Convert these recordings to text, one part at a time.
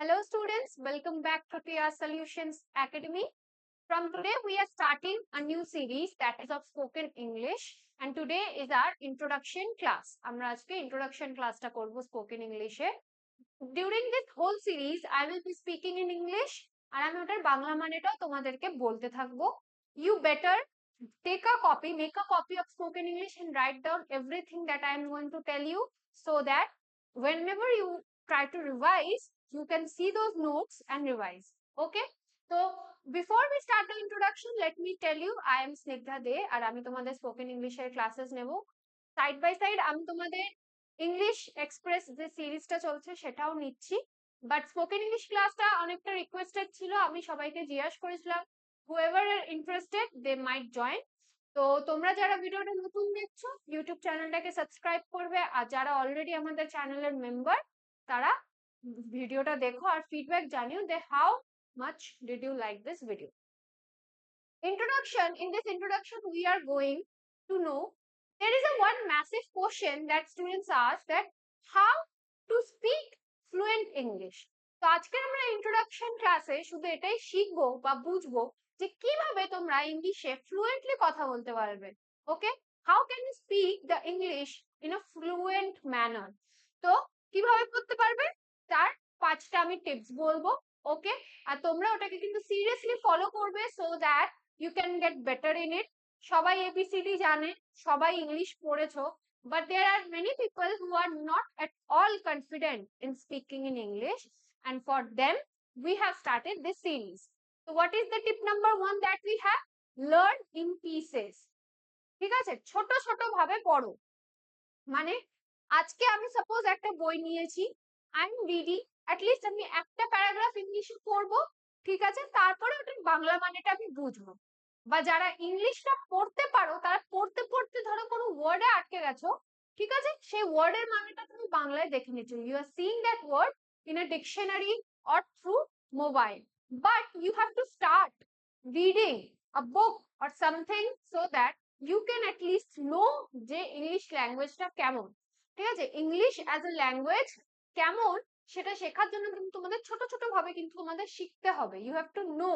Hello students, welcome back to TR Solutions Academy. From today we are starting a new series that is of spoken English and today is our introduction class. আমরা আজকে introduction ক্লাসটা করব spoken English A During this whole series I will be speaking in English আর আমি ওটার বাংলা মানেটাও তোমাদেরকে বলতে থাকবো You better take a copy, make a copy of spoken English and write down everything that I am going to tell you so that whenever you try to revise, you can see those notes and revise. Okay? So before we start the introduction, let me tell you, I am Snigdha De আর আমি তোমাদের spoken English এর classes নেব side by side আমি তোমাদের English express যে সিরিজটা চলছে সেটাও নিচ্ছি বাট স্পোকেন ইংলিশ ক্লাসটা অনেকটা রিকোয়েস্টেড ছিল আমি সবাইকে জিজ্ঞাসা করেছিলাম whoever are interested they might join তো তোমরা যারা ভিডিওটা নতুন দেখছ ইউটিউব চ্যানেলটাকে সাবস্ক্রাইব করবে আর যারা অলরেডি আমাদের চ্যানেলের মেম্বার তারা ভিডিওটা দেখো আর ফিডব্যাক জানিও দে how much did you like this video introduction in this introduction we are going to know there is a one massive question that students ask that how to speak fluent english তো আজকে আমরা introduction ক্লাসে শুধু এটাই শিখবো বা বুঝবো যে কিভাবে তোমরা ইংলিশে ফ্লুয়েন্টলি কথা বলতে পারবে okay how can you speak the English in a fluent manner তো কিভাবে করতে পারবে তার পাঁচটা আমি টিপস বলব ওকে আর তোমরা ওটাকে কিন্তু সিরিয়াসলি ফলো করবে so that you can get better in it সবাই এবিসিডি জানে সবাই ইংলিশ পড়েছো but there are many people who are not at all confident in speaking in English and for them we have started this series. So what is the tip number one that we have? Learn in pieces. ঠিক আছে ছোট ছোট ভাবে পড়ো মানে আজকে আমি suppose একটা বই নিয়েছি আই এম রিডিং অ্যাটলিস্ট আমি একটা প্যারাগ্রাফ ইংলিশে পড়ব, ঠিক আছে? তারপরে ওটার বাংলা মানেটা আমি বুঝব। বা যারা ইংলিশটা পড়তে পারো, তারা পড়তে পড়তে ধরো কোনো ওয়ার্ডে আটকে গেছো, ঠিক আছে? সেই ওয়ার্ডের মানেটা তুমি বাংলায় দেখে নিচ্ছ you are seeing that word in a dictionary or through mobile but you have to start reading a book or something so that you can at least know যে ইংলিশ ল্যাঙ্গুয়েজটা কেমন। ঠিক আছে? ইংলিশ অ্যাজ এ language কেমন সেটা শেখার জন্য কিন্তু তোমাদের ছোট ছোট ভাবে কিন্তু তোমাদের শিখতে হবে। ইউ হ্যাভ টু নো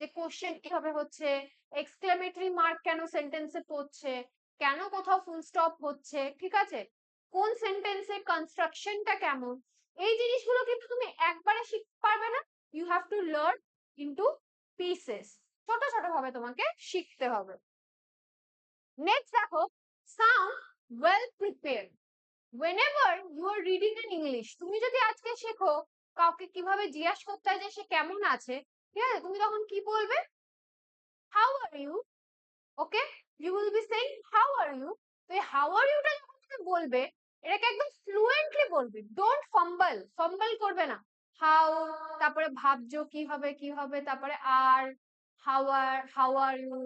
যে কোশ্চেন কীভাবে হচ্ছে এক্সক্লেমেটরি মার্ক কেন সেন্টেন্সে পড়ছে কেন কোথাও ফুল স্টপ হচ্ছে ঠিক আছে? কোন সেন্টেন্সের কনস্ট্রাকশনটা কেমন? এই জিনিসগুলো কিন্তু তুমি একবারে শিখতে পারবে না। You have to learn into pieces ছোট ছোট ভাবে তোমাকে শিখতে হবে। নেক্সট দেখো sound well prepare whenever you are reading in English, তুমি যদি আজকে শেখো কাউকে কীভাবে জিজ্ঞাসা করতে হয় যে সে কেমন আছে, ঠিক আছে? তুমি তখন কি বলবে? How are you okay you will be saying how are you তো এই হাউ আর ইউটা যখন তুমি বলবে, এটাকে একদম ফ্লুয়েন্টলি বলবে। ডোন্ট ফাম্বল ফাম্বল করবে না। হাউ তারপরে ভাবছ কি হবে কি হবে, তারপরে আর how are how are you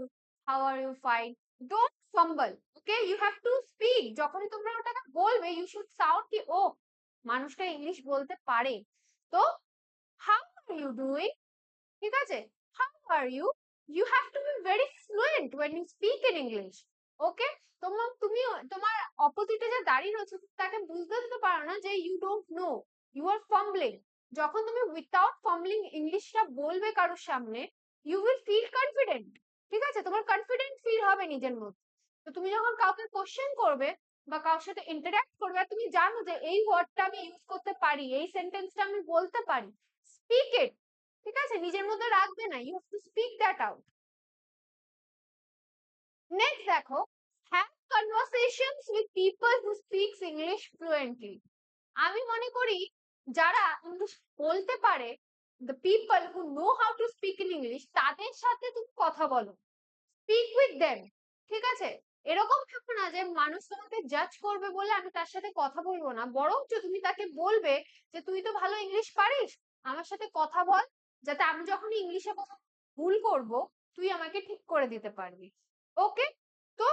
how are you fine don't fumble okay you have to speak যখনই তোমরা ওটাকে বলবে ইউ শুড সাউন্ড কি ও মানুষটা ইংলিশ বলতে পারে। তো হাউ আর ইউ ডুইং ঠিক আছে? How are you you have to be very fluent when you speak in English okay তোমার তুমি তোমার অপোজিটে যে দাঁড়িয়ে রয়েছে, তাকে বুঝতে দিতে পারো না যে you don't know you are fumbling যখন তুমি উইথাউট ফাম্বলিং ইংলিশটা বলবে কারোর সামনে ইউ উইল ফিল কনফিডেন্ট ঠিক আছে? তোমার কনফিডেন্ট ফিল হবে নিজের মধ্যে। তো তুমি যখন কাউকে কোশ্চেন করবে বা কারোর সাথে ইন্টারাক্ট করবে তুমি জানো যে এই ওয়ার্ডটা আমি ইউজ করতে পারি, এই সেন্টেন্সটা আমি বলতে পারি স্পিক ইট ঠিক আছে? নিজের মধ্যে রাখবে না you have to speak that out next দেখো have conversations with people who speaks English fluently আমি মনে করি যারা ইংলিশ বলতে পারে the people who know how to speak in English তাদের সাথে তুমি কথা বলো স্পিক উইথ দেম ঠিক আছে? এরকম থাকবে না যে মানুষ তোমাকে জাজ করবে বলে আমি তার সাথে কথা বলব না। বরঞ্চ তুমি তাকে বলবে যে, তুই তো ভালো ইংলিশ পারিস, আমার সাথে কথা বল, যাতে আমি যখন ইংলিশে কথা ভুল করব, তুই আমাকে ঠিক করে দিতে পারবি। ওকে তো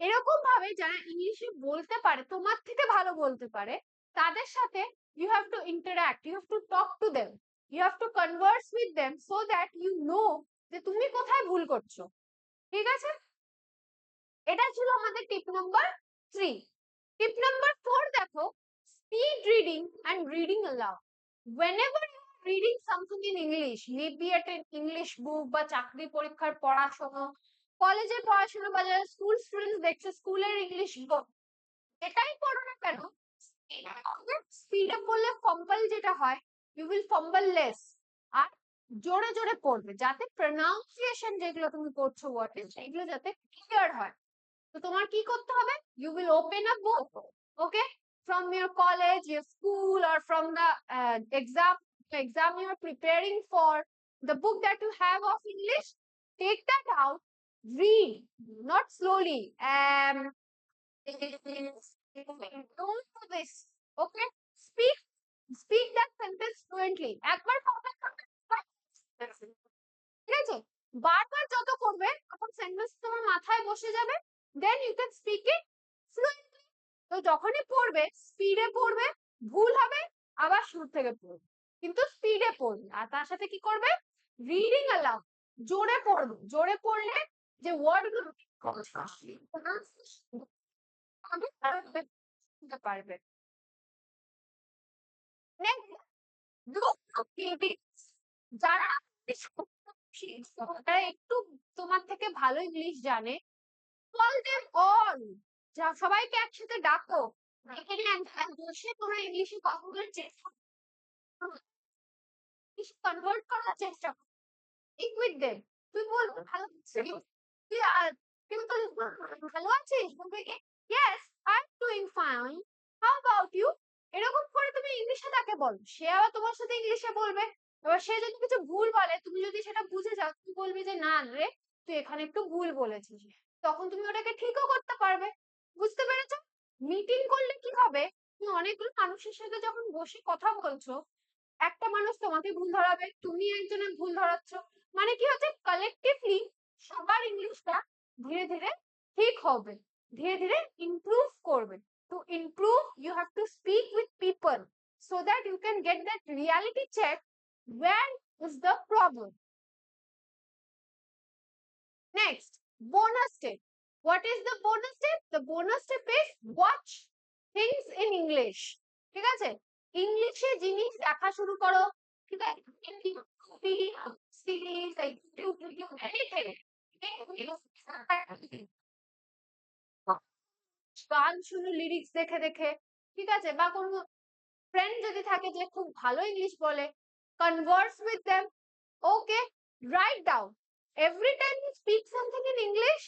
এরকম ভাবে যারা ইংলিশে বলতে পারে, তোমার থেকে ভালো বলতে পারে, তাদের সাথে you have to interact you have to talk to them you have to converse with them so that you know যে তুমি কোথায় ভুল করছ। ঠিক আছে? এটা ছিল আমাদের tip number three tip number four দেখো speed reading and reading aloud whenever you reading something in English maybe একটা ইংলিশ বুক বা চাকরি পরীক্ষার পড়াশোনা কলেজের পড়াশোনা বা যারা স্কুল স্টুডেন্টস দেখছে স্কুলের ইংলিশ বুক এটাই পড়ো না কেন স্পিডে পড়লে ফম্বল যেটা হয় ইউ উইল ফম্বল লেস আর জোরে জোরে পড়বে, যাতে প্রনাউন্সিয়েশন যেগুলো তুমি করছ ওয়ার্ডে সেগুলো যাতে ক্লিয়ার হয়। তো তোমার কি করতে হবে you will open a book okay from your college your school or from the uh, exam exam you are preparing for the book that you have of english take that out read not slowly um don't do this okay speak speak that sentence fluently একবার ঠিক আছে বারবার যত করবে তখন sentence তোমার মাথায় বসে যাবে then you can speak it fluently তো যখনই পড়বে স্পিডে পড়বে, ভুল হবে, আবার শুরু থেকে পড়বে। কিন্তু স্পিডে পড়বে। আর তার সাথে কি করবে? রিডিং অ্যালাউড জোরে পড়বে। জোরে পড়লে যে ওয়ার্ডগুলো পারবে। যারা যারা একটু তোমার থেকে ভালো ইংলিশ জানে কল দেম অল যা সবাইকে একসাথে ডাকো। এখানে বসে তোমরা ইংলিশে কথা বলার চেষ্টা কনভার্ট করার চেষ্টা করো। উইথ দেম তুই বল ভালো তুই কিন্তু ভালো আছিস বলবে yes I am doing fine how about you এরকম করে তুমি ইংলিশে তাকে বলো। সে আবার তোমার সাথে ইংলিশে বলবে। এবার সে যদি কিছু ভুল বলে তুমি যদি সেটা বুঝে যাও তুমি বলবে যে না রে তুই এখানে একটু ভুল বলেছিস। তখন তুমি ওটাকে ঠিকও করতে পারবে। বুঝতে পেরেছ? মিটিং করলে কি হবে? তুমি অনেকগুলো মানুষের সাথে যখন বসে কথা বলছো, একটা মানুষ তোমাকে ভুল ধরাবে, তুমি একজনের ভুল ধরাচ্ছ। মানে কি হচ্ছে? কালেকটিভলি সবার ইংলিশটা ধীরে ধীরে ঠিক হবে, ধীরে ধীরে ইমপ্রুভ করবে। To improve you have to speak with people so that you can get that reality check, where is the problem? Next bonus step what is the bonus step the bonus step is watch things in english. ঠিক আছে? ইংলিশে জিনিস দেখা শুরু করো। ঠিক আছে? গান শুনো লিরিক্স দেখে দেখে। ঠিক আছে? বা কোনো ফ্রেন্ড যদি থাকে যে খুব ভালো ইংলিশ বলে converse with them okay write down every time you speak something in english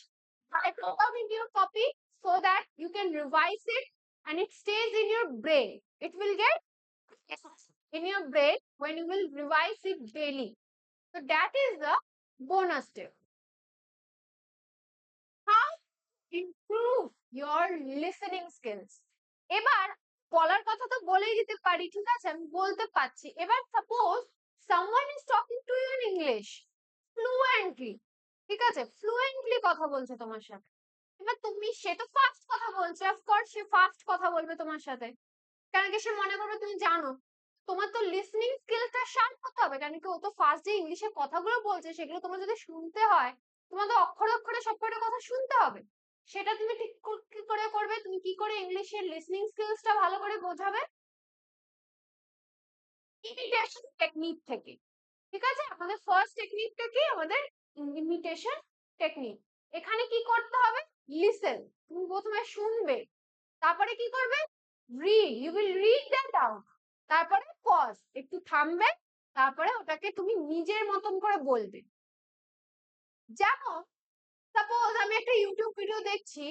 write it down in your copy so that you can revise it and it stays in your brain it will get in your brain when you will revise it daily so that is the bonus step how improve your listening skills এবার বলার কথা তো বলেই দিতে পারি ঠিক আছে আমি বলতে পারছি এবার suppose someone is talking to you in english fluently, ঠিক আছে? fluently কথা বলছে তোমার সাথে। এবার তুমি, সে তো ফাস্ট কথা বলছে অফকোর্স সে ফাস্ট কথা বলবে তোমার সাথে। কারণ কি সে মনে করবে তুমি জানো? তোমার তো লিসনিং স্কিলটা শার্প হতে হবে। কারণ কি ও তো ফার্স্ট যে ইংলিশে কথাগুলো বলছে, সেগুলো তোমার যদি শুনতে হয়, তোমার তো অক্ষরে অক্ষরে সবকটা কথা শুনতে হবে। সেটা তুমি ঠিক কি করে করবে? তুমি কি করে ইংলিশের লিসনিং স্কিলসটা ভালো করে বোঝাবে? ইমিটেশন টেকনিক থেকে। ঠিক আছে? আমাদের ফার্স্ট টেকনিকটা কি? আমাদের ইমিটেশন টেকনিক এখানে কি করতে হবে? লিসেন তুমি প্রথমে শুনবে। তারপরে কি করবে? Read you will read that out তারপরে পজ একটু থামবে। তারপরে ওটাকে তুমি নিজের মতন করে বলবে। যেমন সাপোজ আমি একটা ইউটিউব ভিডিও দেখছি।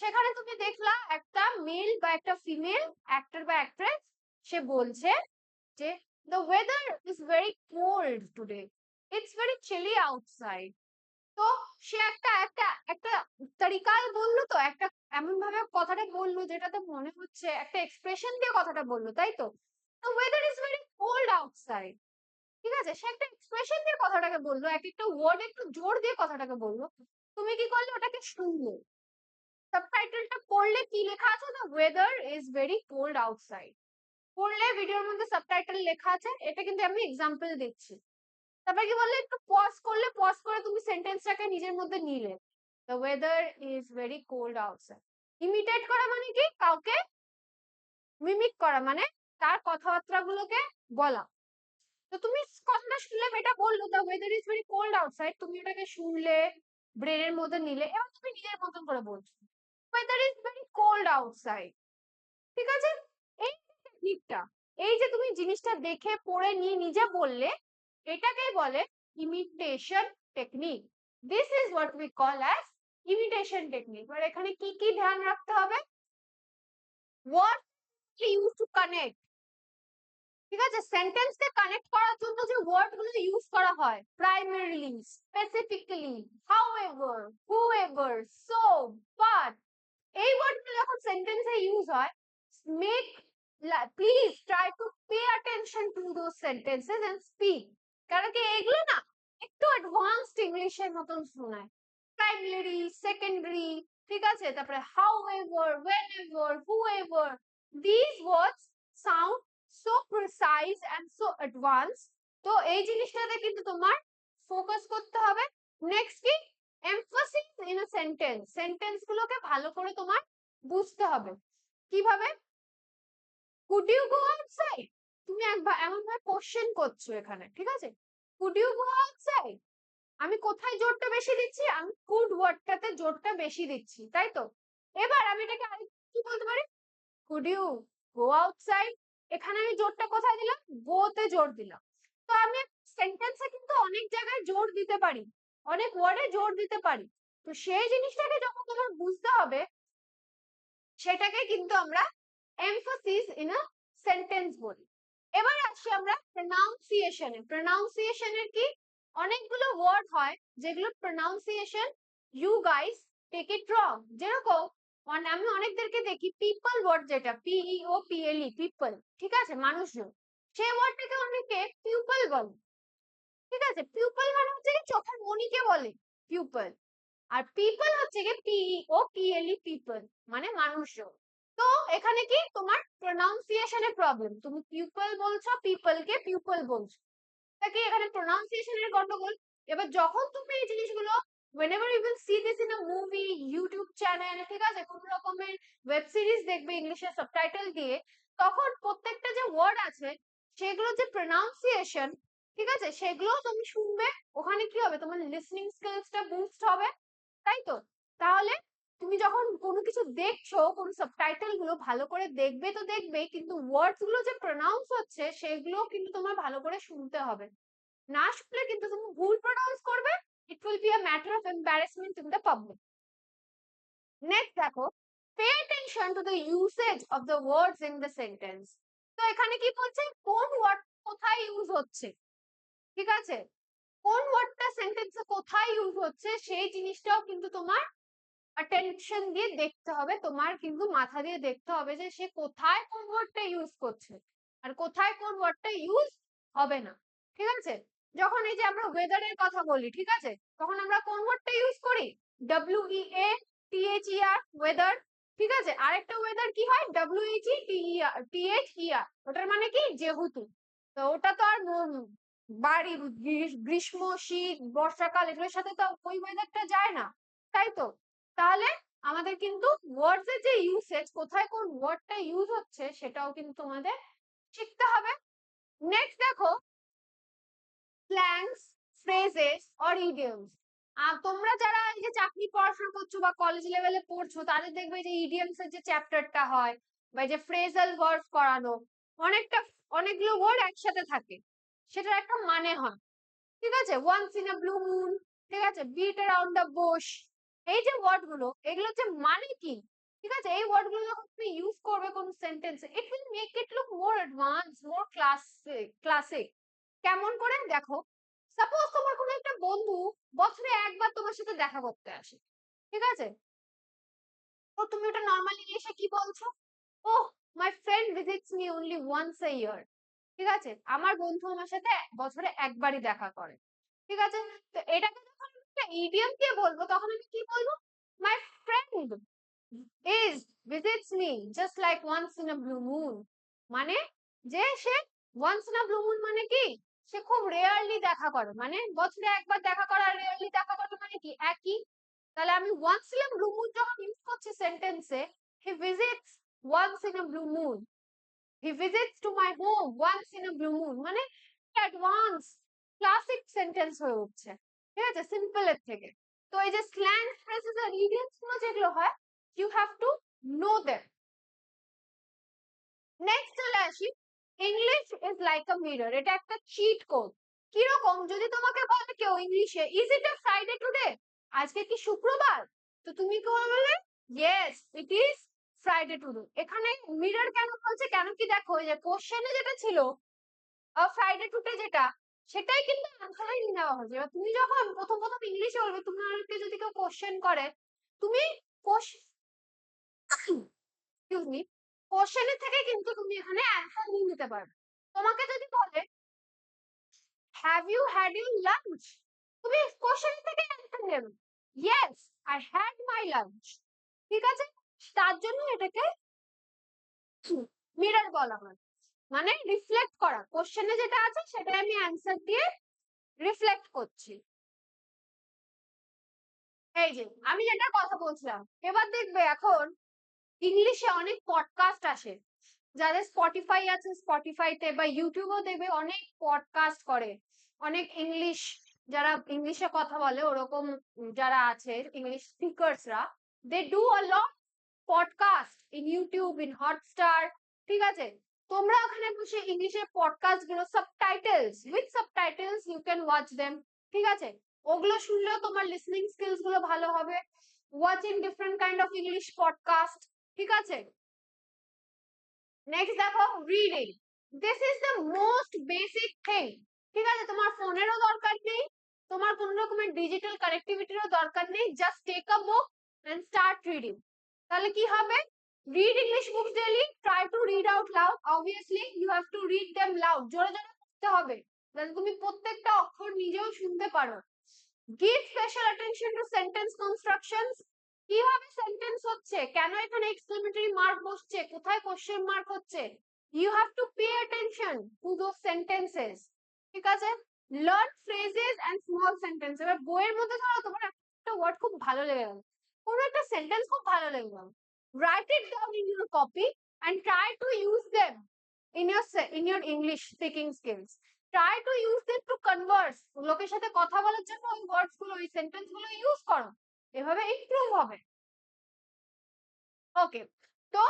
সেখানে তুমি দেখলা একটা মেল বা একটা ফিমেল অ্যাক্টর বা অ্যাক্ট্রেস সে বলছে যে the weather is very cold today. It's very chilly outside. তো সে একটা একটা একটা তরিকায় বলল তো, একটা এমন ভাবে কথাটা বলল যেটাতে মনে হচ্ছে, একটা এক্সপ্রেশন দিয়ে কথাটা বলল, তাই তো? Weather is very cold outside. ঠিক আছে? সে একটা এক্সপ্রেশন দিয়ে কথাটাকে বলল, এক একটা ওয়ার্ড একটু জোর দিয়ে কথাটাকে বলল। তুমি কি করলে? ওটাকে শুনলে। সাবটাইটেলটা পড়লে কি লেখা আছে? The weather is very cold outside পড়লে ভিডিওর মধ্যে সাবটাইটেল লেখা আছে। এটা কিন্তু আমি এক্সাম্পল দিচ্ছি। তারপর কি বললে? একটু পজ করলে পজ করে তুমি সেন্টেন্সটাকে নিজের মধ্যে নিলে। The weather is very cold outside imitate করা মানে কি? কাউকে মিমিক করা মানে তার কথাবার্তা গুলোকে বলা। তো তুমি কথাটা শুনলে এটা বলল the weather is very cold outside তুমি ওটাকে শুনলে ব্রেনের মধ্যে নিলে, এবার তুমি নিজের মতন করে বলছো। Weather is very cold outside ঠিক আছে? এই টেকনিকটা এই যে তুমি জিনিসটা দেখে, পড়ে, নিয়ে নিজে বললে এটাকেই বলে imitation technique this is what we call as imitation technique এবার এখানে কি কি ধ্যান রাখতে হবে? ওয়ার্ড ইউজ টু কানেক্ট ঠিক আছে? সেন্টেন্স কে কানেক্ট করার জন্য যে ওয়ার্ডগুলো ইউজ করা হয় primarily specifically however whoever so but এই ওয়ার্ডগুলো যখন সেন্টেন্সে ইউজ হয় make please try to pay attention to those sentences and speak কারণ কি এগুলো না একটু অ্যাডভান্সড ইংলিশের মতন শোনায়। প্রাইমারি সেকেন্ডারি ঠিক আছে? তারপরে however whenever whoever words sound so precise and so advance তো এই জিনিসটাতে কিন্তু তোমার ফোকাস করতে হবে। নেক্সট কি? Emphasis in a sentence sentence গুলোকে ভালো করে তোমার বুঝতে হবে। কীভাবে? কুড ইউ গো আউটসাইড তুমি একবার এমন ভাবে কোশ্চেন করছ এখানে, ঠিক আছে? কুড ইউ গো আউটসাইড আমি কোথায় জোরটা বেশি দিচ্ছি? আমি কুড ওয়ার্ডটাতে জোরটা বেশি দিচ্ছি, তাই তো? এবার আমি এটাকে আরেকটু বলতে পারি? কুড ইউ গো আউটসাইড এখানে আমি জোরটা কোথায় দিলাম? গোতে জোর দিলাম। তো আমি সেন্টেন্সে কিন্তু অনেক জায়গায় জোর দিতে পারি, অনেক ওয়ার্ডে জোর দিতে পারি। তো সেই জিনিসটাকে যখন তোমার বুঝতে হবে, সেটাকে কিন্তু আমরা এমফাসিস ইন আ সেন্টেন্স বলি। এবার আসি আমরা প্রনাউন্সিয়েশনে প্রনাউন্সিয়েশনের কি? অনেকগুলো ওয়ার্ড হয়, যেগুলো pronunciation you guys take it wrong যেরকম আমি অনেকদেরকে দেখি পিপল ওয়ার্ড যেটা পিই ও পিএলই পিপল ঠিক আছে, মানুষজন। সেই ওয়ার্ডটাকে অনেকে পিউপল বলে। ঠিক আছে পিউপল মানে হচ্ছে চোখের মনিকে বলে পিউপল আর পিপল হচ্ছে কি পিই ও পিএলই পিপল মানে মানুষজন। তো এখানে কি? তোমার প্রনাউন্সিয়েশনের প্রবলেম তুমি পিপল বলছো পিপল কে পিপল বলছো। তা কি এখানে প্রনাউন্সিয়েশনের গন্ডগোল? এবার যখন তুমি এই জিনিসগুলো, whenever you will see this in a movie YouTube channel ঠিক আছে? কোন রকমের ওয়েব সিরিজ দেখবে ইংলিশে সাবটাইটেল দিয়ে, তখন প্রত্যেকটা যে ওয়ার্ড আছে সেগুলো যে প্রনাউন্সিয়েশন ঠিক আছে? সেগুলো তুমি শুনবে, ওখানে কি হবে? তোমার লিসনিং স্কিলসটা বুস্ট হবে, তাই তো? তাহলে তুমি যখন কোনো কিছু দেখছ, কোন সাবটাইটেলগুলো ভালো করে দেখবে তো দেখবে, কিন্তু ওয়ার্ডসগুলো যে প্রনাউন্স হচ্ছে, সেগুলো কিন্তু তোমার ভালো করে শুনতে হবে। না শুনলে কিন্তু তুমি ভুল প্রনাউন্স করবে, it will be a matter of embarrassment in the public. Next দেখো, pay attention to the usage of the words in the sentence. তো এখানে কি বলছে? কোন ওয়ার্ড কোথায় ইউজ হচ্ছে? ঠিক আছে? কোন ওয়ার্ডটা সেন্টেন্সে কোথায় ইউজ হচ্ছে? সেই জিনিসটাও কিন্তু তোমার অ্যাটেনশন দিয়ে দেখতে হবে। তোমার কিন্তু মাথা দিয়ে দেখতে হবে যে সে কোথায় কোন ওয়ার্ডটা ইউজ করছে। আর কোথায় কোন ওয়ার্ডটা ইউজ হবে না। ঠিক আছে? যখন এই যে আমরা ওয়েদারের কথা বলি, ঠিক আছে? তখন আমরা কোন ওয়ার্ডটা ইউজ করি? W E A T H E R weather ঠিক আছে? আরেকটা ওয়েদার কি হয়? W H E T T H E R ওটার মানে কি? যেহেতু। তো ওটা তো আর বাড়ি গ্রীষ্ম শীত বর্ষাকাল, এগুলোর সাথে তো ওই ওয়েদারটা যায় না। তাই তো? তাহলে আমাদের কিন্তু ওয়ার্ডস এর যে ইউসেজ কোথায় কোন ওয়ার্ডটা ইউজ হচ্ছে সেটাও কিন্তু তোমাদের শিখতে হবে। নেক্সট দেখো স্ল্যাংস ফ্রেজেস অর ইডিয়মস আর তোমরা যারা এই যে চাকরি পড়াশোনা করছ বা কলেজ লেভেলে পড়ছো, তাদের দেখবে যে ইডিয়মস এর যে চ্যাপ্টারটা হয় বা যে ফ্রেজাল ওয়ার্ড করানো, অনেকটা, অনেকগুলো ওয়ার্ড একসাথে থাকে, সেটার একটা মানে হয়। ঠিক আছে? Once in a blue moon ঠিক আছে? বিট অ্যারাউন্ড দ্য বুশ এই যে ওয়ার্ডগুলো, এগুলো যে মানে কি? ঠিক আছে? এই ওয়ার্ডগুলো যখন তুমি ইউজ করবে কোন সেন্টেন্সে it will make it look more advance more classic classic কেমন করে? দেখো সাপোজ তোমার কোনো একটা বন্ধু বছরে একবার তোমার সাথে দেখা করতে আসে, ঠিক আছে? তো তুমি ওটা নর্মালি এসে কি বলছো? ও my friend visits me only once a year ঠিক আছে? আমার বন্ধু আমার সাথে বছরে একবারই দেখা করে, ঠিক আছে? তো এটাকে যখন ইডিয়াম দিয়ে বলব, তখন আমি কি বলব? My friend is visits me just like once in a blue moon মানে যে সে once in a blue moon মানে কি? সে খুব রেয়ারলি দেখা করে। মানে বছরে একবার দেখা করা রেয়ারলি দেখা করে মানে কি? একই। তাহলে আমি ওয়ান্স ইন ব্লু মুন যখন ইউজ করছি সেন্টেন্সে he visits once in a blue moon he visits to my home once in a blue moon মানে অ্যাডভান্স ক্লাসিক সেন্টেন্স হয়ে উঠছে। ঠিক আছে? সিম্পল এর থেকে। তো এই যে স্ল্যাং ফ্রেজেস আর ইডিয়মসগুলো যেগুলো হয় you have to know them next চলে আসি। English is like a mirror এটা একটা চিট কোড কীরকম? যদি তোমাকে বলে কেউ ইংলিশে is it a Friday today আজকে কি শুক্রবার? তো তুমি কি বলবে? Yes it is Friday today এখানে মিরর কেন বলছে? কেন কি দেখো যে কোশ্চেনে যেটা ছিল ফ্রাইডে টুডে যেটা সেটাই কিন্তু আনসারে নিয়ে নেওয়া হয়েছে। এবার তুমি যখন প্রথম প্রথম ইংলিশে বলবে তোমাকে যদি কেউ কোশ্চেন করে, তুমি কোশ্চেনের থেকে কিন্তু তুমি এখানে অ্যান্সার নিয়ে নিতে পারবে। তোমাকে যদি বলে have you had you lunch তুমি কোশ্চেন থেকে অ্যান্সার নেবে। Yes I had my lunch ঠিক আছে? তার জন্য এটাকে মিরর বলা হয়। মানে রিফ্লেক্ট করা। কোশ্চেনে যেটা আছে সেটা আমি অ্যান্সার দিয়ে রিফ্লেক্ট করছি। এই যে, আমি যেটা কথা বলছিলাম, এবার দেখবে এখন ইংলিশে অনেক পডকাস্ট আসে। যাদের স্পটিফাই আছে স্পটিফাইতে বা ইউটিউবও দেখবে অনেক পডকাস্ট করে। অনেক ইংলিশ যারা ইংলিশে কথা বলে, ওরকম যারা আছে English স্পিকার্সরা they do a lot podcast in YouTube in Hotstar ঠিক আছে? তোমরা ওখানে বসে ইংলিশের পডকাস্টগুলো subtitles with subtitles you can watch them ঠিক আছে? ওগুলো শুনলেও তোমার লিসনিং স্কিলসগুলো ভালো হবে। Watching different kind of English podcast ঠিক আছে? নেক্সট দেখো reading this is the most basic thing ঠিক আছে? তোমার ফোনেরও দরকার নেই, তোমার কোন রকমের ডিজিটাল কানেক্টিভিটিরও দরকার নেই just take a book and start reading তাহলে কি হবে? Read english books daily try to read out loud obviously you have to read them loud জোরে জোরে পড়তে হবে যাতে তুমি প্রত্যেকটা অক্ষর নিজেও শুনতে পারো give special attention to sentence constructions কীভাবে সেন্টেন্স হচ্ছে কেন এখানে এক্সক্লেমেটরি মার্ক বসছে কোথায় কোশ্চেন মার্ক হচ্ছে you have to pay attention to those sentences ঠিক আছে learn phrases and small sentence এবার বইয়ের মধ্যে ধরো তোমার একটা ওয়ার্ড খুব ভালো লেগে গেল কোনো একটা সেন্টেন্স খুব ভালো লেগে গেল write it down in your copy and try to use them in your in your english speaking skills try to use them to converse লোকের সাথে কথা বলার জন্য ওই ওয়ার্ডসগুলো ওই সেন্টেন্সগুলো ইউজ করো এভাবে ইমপ্রুভ হবে ওকে তো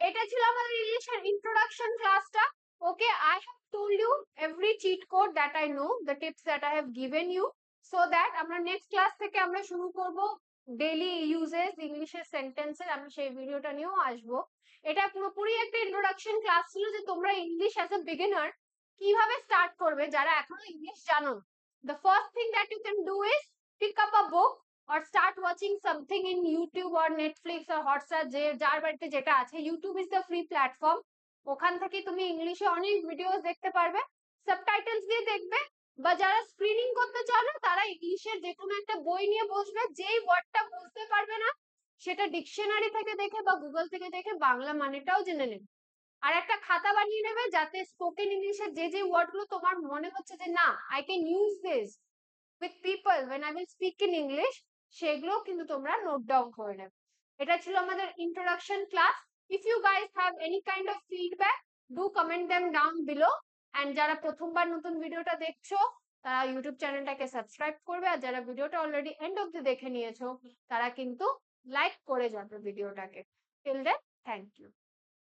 এটা ছিল আমাদের ইংলিশের ইন্ট্রোডাকশন ক্লাসটা okay I have told you every cheat code that I know, the tips that I have given you, so that আমরা নেক্সট ক্লাস থেকে আমরা শুরু করব ডেইলি ইউজেস ইংলিশের সেন্টেন্সের আমি সেই ভিডিওটা নিয়েও আসব। এটা পুরোপুরি একটা ইন্ট্রোডাকশন ক্লাস ছিল যে তোমরা ইংলিশ অ্যাজ এ বিগিনার কীভাবে স্টার্ট করবে, যারা এখনও ইংলিশ জানো। The first thing that you can do is pick up a book or start watching something in YouTube or Netflix or Hotstar যে যার বাড়িতে যেটা আছে। YouTube is the free platform ওখান থেকে তুমি ইংলিশে অনেক ভিডিওস দেখতে পারবে। সাবটাইটেলস দিয়ে দেখবে। বা যারা স্ক্রিনিং করতে চাও না, তারা ইংলিশের যে কোনো একটা বই নিয়ে বসবে, যেই না সেটা ডিকশনারি থেকে দেখে বা গুগল থেকে দেখে বাংলা মানেটাও জেনে নেবে। আর একটা খাতা বানিয়ে নেবে যাতে স্পোকেন ইংলিশের যে যে ওয়ার্ডগুলো তোমার মনে হচ্ছে যে, না I can use this with people when I will speak in English সেগুলো কিন্তু তোমরা নোট ডাউন করে নেবে। এটা ছিল আমাদের introduction class if you guys have any kind of feedback do comment them down below and যারা প্রথমবার নতুন ভিডিওটা দেখছ, তারা ইউটিউব চ্যানেলটাকে সাবস্ক্রাইব করবে। আর যারা ভিডিওটা অলরেডি এন্ড অব্দি দেখে নিয়েছো, তারা কিন্তু লাইক করে যাবে ভিডিওটাকে টিল দেন থ্যাংক ইউ